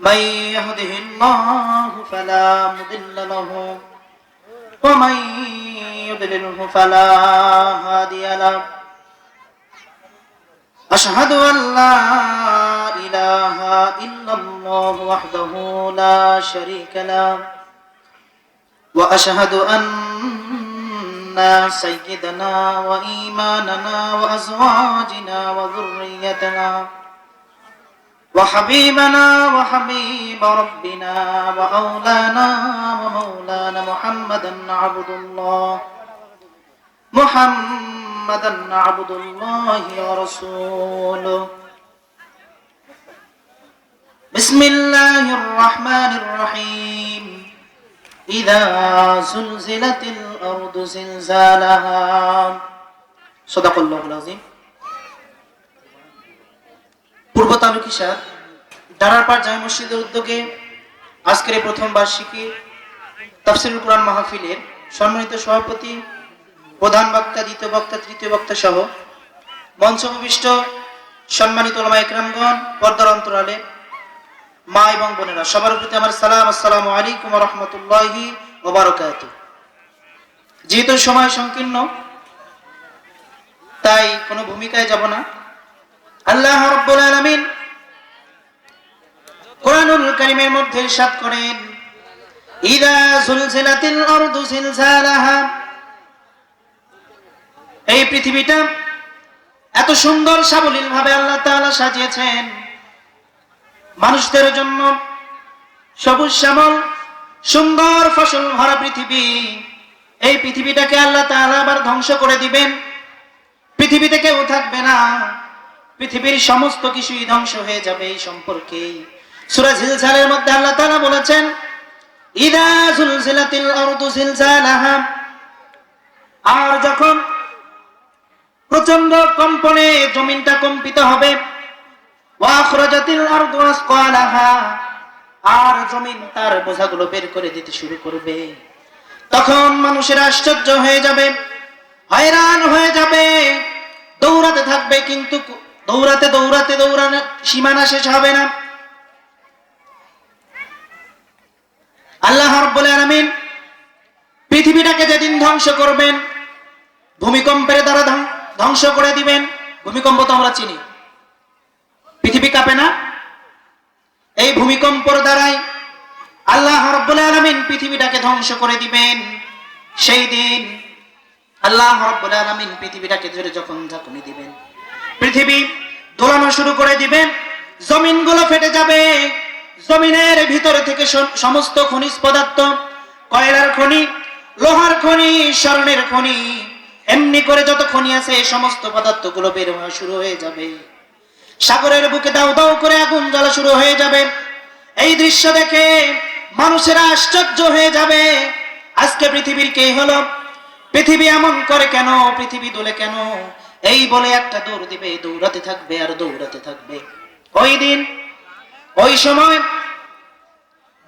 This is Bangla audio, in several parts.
من يهده الله فلا مضل له ومن يضلله فلا هادي له. أشهد أن لا إله إلا الله وحده لا شريك له وأشهد أن سيدنا وإيماننا وأزواجنا وذريتنا وحبيبنا وحبيب ربنا وأولانا ومولانا محمدا عبد الله محمدا عبد الله ورسوله بسم الله الرحمن الرحيم إذا زلزلت الأرض زلزالها صدق الله العظيم পূর্ব তালুকিসার ডারারপাড় জামে মসজিদের উদ্যোগে আজকের এই প্রথম বার্ষিকী তাফসিরুল কোরআন মাহফিলের সম্মানিত সভাপতি, প্রধান বক্তা, দ্বিতীয় বক্তা, তৃতীয় বক্তা সহ মঞ্চ উপবিষ্ট সম্মানিত ওলামা একরামগণ, পর্দার অন্তরালে মা এবং বোনেরা, সবার প্রতি আমার সালাম, আসসালামু আলাইকুম রহমতুল্লাহি ওবারকাত যেহেতু সময় সংকীর্ণ, তাই কোনো ভূমিকায় যাব না। আল্লাহ রাব্বুল আলামিন কোরআনুল কারীমের মধ্যে ইরশাদ করেন, ইদা জুলজিলাতিল আরদু জিলজালাহা। এই পৃথিবীটা এত সুন্দর সাবলীল ভাবে আল্লাহ তাআলা সাজিয়েছেন। মানুষদের জন্য সবুজ শ্যামল, সুন্দর ফসল ভরা পৃথিবী, এই পৃথিবীটাকে আল্লাহ তাআলা আবার ধ্বংস করে দিবেন। পৃথিবীতে কেউ থাকবে না। পৃথিবীর সমস্ত কিছুই ধ্বংস হয়ে যাবে এই সম্পর্কে সূরা জিলজালের মধ্যে আল্লাহ তাআলা বলেছেন আর যখন প্রচণ্ড কম্পনে জমিনটা কম্পিত হবে, ওয়া আখরাজাতিল আরদু আসকালাহা। আর জমিন তার বোঝাগুলো বের করে দিতে শুরু করবে। তখন মানুষের আশ্চর্য হয়ে যাবে, হয়রান হয়ে যাবে, দৌড়াতে থাকবে, কিন্তু দৌড়াতে দৌড়াতে, দৌড়ানো সীমানা শেষ হবে না। আল্লাহ রাব্বুল আলামিন পৃথিবীটাকে যেদিন ধ্বংস করবেন, ভূমিকম্পের দ্বারা ধ্বংস করে দিবেন। ভূমিকম্প তো আমরা চিনি। পৃথিবী কাঁপে না? এই ভূমিকম্পর দ্বারাই আল্লাহ রাব্বুল আলামিন পৃথিবীটাকে ধ্বংস করে দিবেন। সেই দিন আল্লাহ রাব্বুল আলামিন পৃথিবীটাকে ধরে যখন ঝাঁকুনি দিবেন। পৃথিবী দোলানো শুরু করে দিবেন। জমিনগুলো ফেটে যাবে। জমিনের ভিতরে থেকে সমস্ত খনিজ পদার্থ, কয়লার খনি, লোহার খনি, স্বর্ণের খনি, এমনি করে যত খনি আছে, এই সমস্ত পদার্থগুলো বের হওয়া শুরু হয়ে যাবে। সাগরের বুকে দাউ দাউ করে আগুন জ্বালা শুরু হয়ে যাবে। এই দৃশ্য দেখে মানুষেরা আশ্চর্য হয়ে যাবে। আজকে পৃথিবীর কে হলো? পৃথিবী এমন করে কেন? পৃথিবী দোলে কেন? এই বলে একটা দৌড় দিবে দৌড়াতে থাকবে আর দৌড়াতে থাকবে। ওই দিন, ওই সময়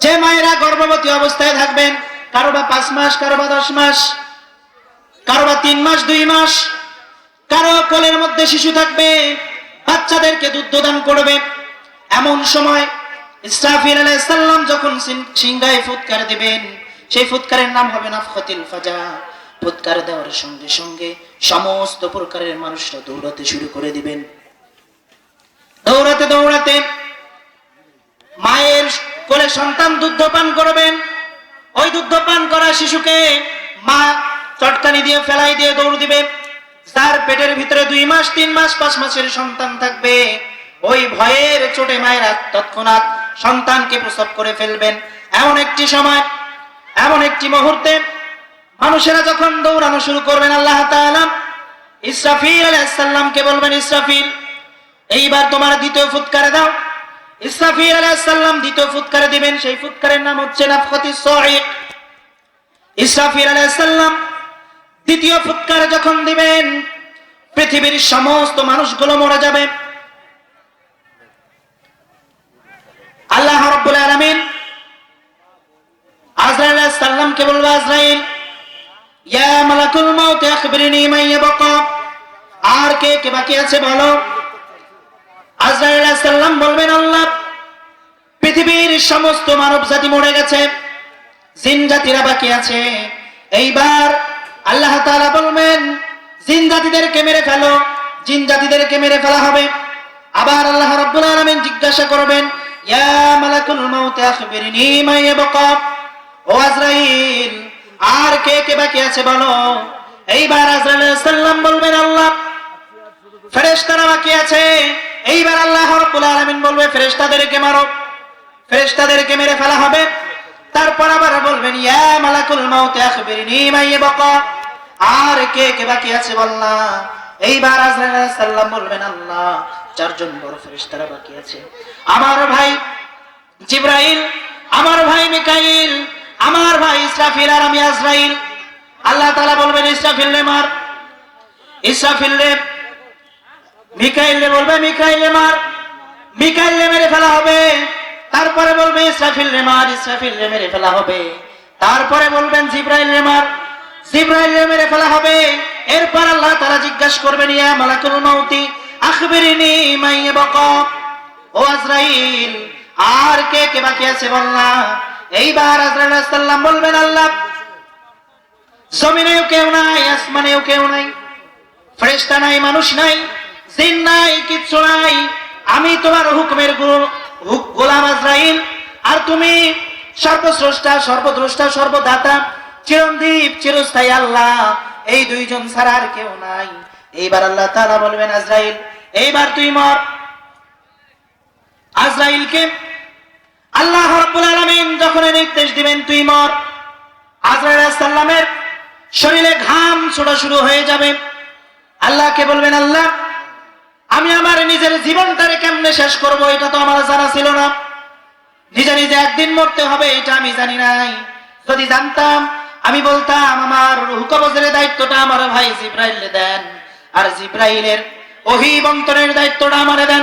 যে মায়েরা গর্ভবতী অবস্থায় থাকবেন, কারও বা পাঁচ মাস, কারও বা দশ মাস, কারও বা তিন মাস, দুই মাস, কারও কোলের মধ্যে শিশু থাকবে, বাচ্চাদেরকে দুধ দান করবে। এমন সময় ইসরাফিল আলাইহিসসালাম যখন সিংহায় ফুৎকার দিবেন, সেই ফুৎকারের নাম হবে নাফখাতিল ফাজা। ফুৎকার দেওয়ার সঙ্গে সঙ্গে সমস্ত প্রকারের মানুষরা দৌড়াতে শুরু করে দিবেন। দৌড়াতে দৌড়াতে মায়ের কোলে সন্তান দুধ পান করবেন। ওই দুধ পান করা শিশুকে মা চটকানি দিয়ে, ফেলাই দিয়ে দৌড় দিবে। তার পেটের ভিতরে দুই মাস, তিন মাস, পাঁচ মাসের সন্তান থাকবে, ওই ভয়ের চোটে মায়েরা তৎক্ষণাৎ সন্তানকে প্রসব করে ফেলবেন। এমন একটি সময়, এমন একটি মুহূর্তে মানুষেরা যখন দৌড়ানো শুরু করবেন, আল্লাহ ইসরাফিল আলাইহিস বলবেন, ইসরাফিল, এইবার তোমার দ্বিতীয় ফুৎকারে দাও। ইসরাফিল আলাইহিস দ্বিতীয় ফুৎকারে দিবেন, সেই ফুৎকারের নাম হচ্ছে ইসরাফিল আলাইসাল্লাম দ্বিতীয় ফুৎকার যখন দিবেন, পৃথিবীর সমস্ত মানুষগুলো মরে যাবে। আল্লাহ রব্বুল আলামিন আজরাইল আলাইহিস সালামকে বলবে, আজরাইল আর কে কে বাকি আছে বলো? বলবেন, আল্লাহ, পৃথিবীর সমস্ত মানব জাতি মরে গেছে, জিন বাকি আছে। এইবার আল্লাহ বলবেন মেরে ফেলো, জিন জাতিদেরকে মেরে ফেলা হবে। আবার আল্লাহ রাব্বুল জিজ্ঞাসা করবেন, ইয়া মালাকুল মাউত, আখবিরনি মা ইয়াবকা? ও আজরাইল আর কে কে বাকি আছে বলো? এইবার সালাম বলবেন, আল্লাহ, ফেরেশতারা বাকি আছে। এইবার আল্লাহ রাব্বুল আলামিন বলবে, ফেরেশতাদেরকে মারো, ফেরেশতাদেরকে মেরে ফেলা হবে। তারপর আবার বলবেন, ইয়া মালাকুল মাউত, আখবিরনি মা ইয়াবকা। আর কে কে বাকি আছে বল না এইবার আজরাইল আলাইহিস বলবেন, আল্লাহ, চারজন বড় ফেরেশতারা বাকি আছে। আমার ভাই জিব্রাইল, আমার ভাই মিকাইল আমার ভাই ইসরাফিল আর আমি আজরাইল। আল্লাহ তালা বলবেন, ইসরাফিল রে মার। ইসরাফিল রে, মিকাইল রে বলবে, মিকাইল রে মিকাইল রে মেরে ফেলা হবে। তারপরে বলবে, ইসরাফিল রে মার, ইসরাফিল রে মেরে ফেলা হবে। তারপরে বলবেন, জিব্রাইল রে মার। জিব্রাইল রে মেরে ফেলা হবে। এরপর আল্লাহ তাআলা জিজ্ঞাসা করবেন, ইয়া মালাকুল মাউতি, আখবিরিনি মাইয়া বাকা ও আজরাইল, আর কে কে বাকি আছে বল না। এইবার সালাম বলবেন, আল্লাহ, জমিনেও কেউ নাই, আসমানেও কেউ নাই, ফেরেশতা নাই, মানুষ নাই, জিন নাই, কিচ্ছু নাই। আমি তোমার হুকুমের গোলাম আজরাইল, আর তুমি সর্বস্রষ্টা, সর্বদ্রষ্টা, সর্বদাতা, চিরন্দীপ, চিরস্থায়ী আল্লাহ, এই দুইজন ছাড়া আর কেউ নাই। এইবার আল্লাহ তাআলা বলবেন, আজরাইল, এইবার তুই মর। আজরাইলকে আল্লাহ রাব্বুল আলামিন যখন নির্দেশ দিবেন, তুই মর। আজরাইল সালামের শরীরে ঘাম ছোড়া শুরু হয়ে যাবে। আল্লাহকে বলবেন, আল্লাহ, আমি আমার নিজের জীবনটারে কেমনে শেষ করব, এটা তো আমার জানা ছিল না। নিজে নিজে একদিন মরতে হবে, এটা আমি জানি নাই। যদি জানতাম, আমি বলতাম, আমার হুকবজের দায়িত্বটা আমার ভাই জিব্রাইলে দেন। আর জিব্রাইলের ওহি বন্তরের দায়িত্বটা আমারে দেন।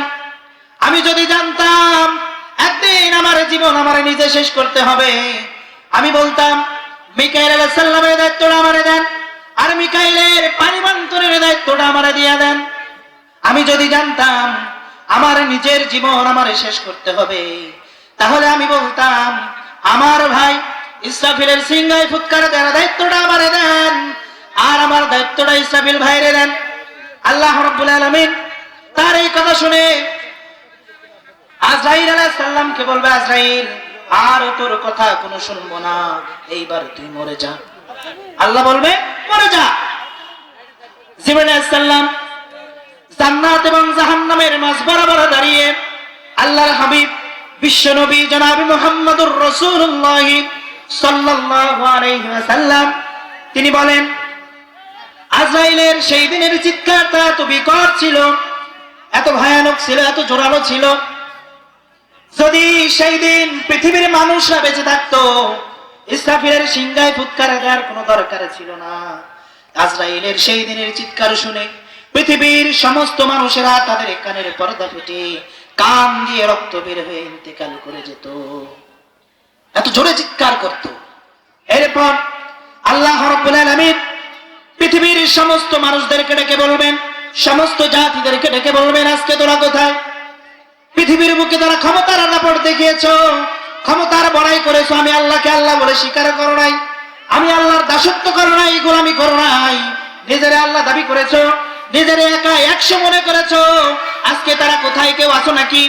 জীবন আমার নিজে শেষ করতে হবে। আমি বলতাম, মিকাইল আলাইহিস সালামের দায়িত্বটা আমারে দেন আর মিকাইলের পানি বন্তরের দায়িত্বটা আমারে দিয়ে দেন। আমি যদি জানতাম, আমার নিজের জীবন আমার শেষ করতে হবে, তাহলে আমি বলতাম, আমার ভাই ইসরাফিলের সিংহায় ফুৎকার দেওয়ার দায়িত্বটা আমারে দেন আর আমার দায়িত্বটা ইসরাফিল ভাইরে দেন। আল্লাহ রব্বুল আলামিন তার এই কথা শুনে আজরাইল আলাইহিস সালামকে বলবে, আজরাইল, আর তোর কথা কোনো শুনব না। এইবার তুই মরে যা। আল্লাহ বলবে, মরে যা। জিবরাইল আলাইহিস সালাম জান্নাত এবং জাহান্নামের মাঝ বরাবর দাঁড়িয়ে আল্লাহর হাবিব বিশ্ব নবী জনাবি মুহাম্মদুর রাসূলুল্লাহ সাল্লাল্লাহু আলাইহি ওয়াসাল্লাম, তিনি বলেন, আজরাইলের সেই দিনের চিৎকারটা এত বিকট ছিল, এত ভয়ানক ছিল, এত জোরালো ছিল যদি সেই দিন পৃথিবীর মানুষরা বেঁচে থাকতো, ইসরাফিলের সিংহায় ফুৎকার দেওয়ার কোনো দরকার ছিল না। আজরাইলের সেই দিনের চিৎকার শুনে পৃথিবীর সমস্ত মানুষেরা তাদের কানের পর্দা ফেটে কান দিয়ে রক্ত বের হয়ে ইন্তেকাল করে যেত। এত জোরে চিৎকার করত। এরপর আল্লাহ রব্বুল পৃথিবীর সমস্ত মানুষদেরকে ডেকে বলবেন, সমস্ত জাতিদেরকে ডেকে বলবেন, আজকে তোরা কোথায়? পৃথিবীর বুকে তারা ক্ষমতার দাপট দেখিয়েছ, ক্ষমতার বড়াই করেছ, আমি আল্লাহকে আল্লাহ বলে স্বীকার করো নাই। আমি আল্লাহর দাসত্ব করো নাই, গোলামি করো নাই। নিজেরে আল্লাহ দাবি করেছ, নিজের একা একশো মনে করেছ, আজকে তারা কোথায়, কেউ আছো নাকি?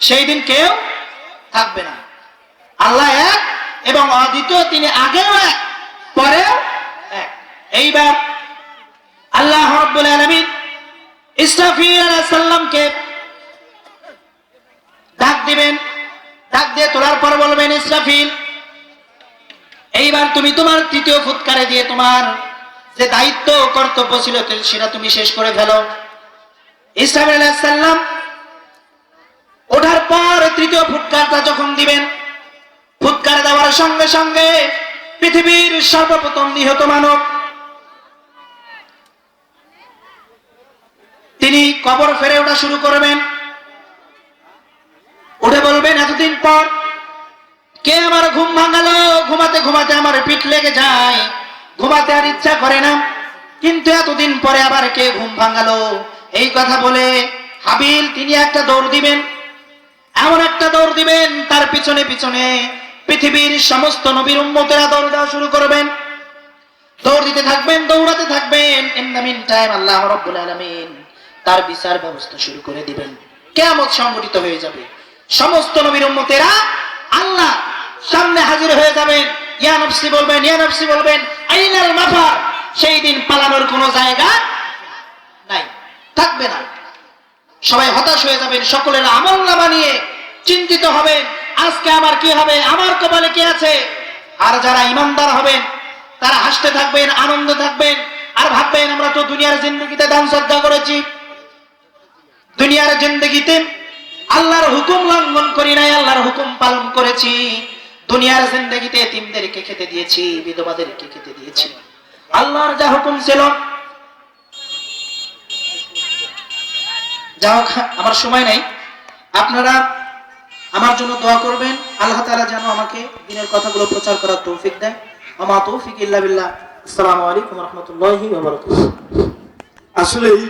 সেই দিন কেউ থাকবে না। আল্লাহ এক এবং অদ্বিতীয় তিনি আগেও এক, পরেও এক। এইবার আল্লাহ রব্বুল আলামিন ইসরাফিল আলাইহিস সালামকে ডাক দিবেন। ডাক দিয়ে তোলার পর বলবেন, ইসরাফিল, এইবার তুমি তোমার তৃতীয় ফুৎকারে দিয়ে তোমার যে দায়িত্ব ও কর্তব্য ছিল সেটা তুমি শেষ করে ফেলো। আলাইহিস ওঠার পর তৃতীয় ফুৎকারটা যখন দিবেন, ফুৎকার দেওয়ার সঙ্গে সঙ্গে পৃথিবীর সর্বপ্রথম নিহত মানব, তিনি কবর ফেরে ওঠা শুরু করবেন উঠে বলবেন এতদিন পর কে আমার ঘুম ভাঙালো ঘুমাতে ঘুমাতে আমার পিঠ লেগে যায়। ঘুমাতে আর ইচ্ছা করে না। কিন্তু এতদিন পরে আবার কে ঘুম ভাঙালো? এই কথা বলে হাবিল, তিনি একটা দৌড় দিবেন। এমন একটা দৌড় দিবেন, তার পিছনে পিছনে পৃথিবীর সমস্ত নবীর উম্মতেরা দৌড় দেওয়া শুরু করবেন। দৌড় দিতে থাকবেন, দৌড়াতে থাকবেন। ইন টাইম আল্লাহ রাব্বুল আলামিন তার বিচার ব্যবস্থা শুরু করে দিবেন। কেমন সংগঠিত হয়ে যাবে। সমস্ত নবীর উম্মতেরা আল্লাহ সামনে হাজির হয়ে যাবেন। ইয়া নফসি বলবেন, ইয়া নফসি বলবেন, আইনাল মাফার সেই দিন পালানোর কোনো জায়গা নাই, থাকবে না। সবাই হতাশ হয়ে যাবেন, সকলের আমল নামা নিয়ে চিন্তিত হবেন, আজকে আমার কি হবে, আমার কপালে কি আছে? আর যারা ইমানদার হবেন, তারা হাসতে থাকবেন, আনন্দ থাকবেন, আর ভাববেন, আমরা তো দুনিয়ার জিন্দগিতে দান শ্রদ্ধা করেছি। দুনিয়ার জিন্দগিতে আল্লাহর হুকুম লঙ্ঘন করি নাই, আল্লাহর হুকুম পালন করেছি। দুনিয়ার জিন্দগিতে এতিমদেরকে খেতে দিয়েছি, বিধবাদেরকে খেতে দিয়েছি। আল্লাহর যা হুকুম ছিল। যা আমার সময় নাই। আপনারা আমার জন্য দোয়া করবেন। আল্লাহ তাআলা যেন আমাকে দিনের কথাগুলো প্রচার করার তৌফিক দেয় আমা তৌফিক ইল্লা বিল্লাহ। আসসালামু আলাইকুম রহমতুল্লাহি আসলেই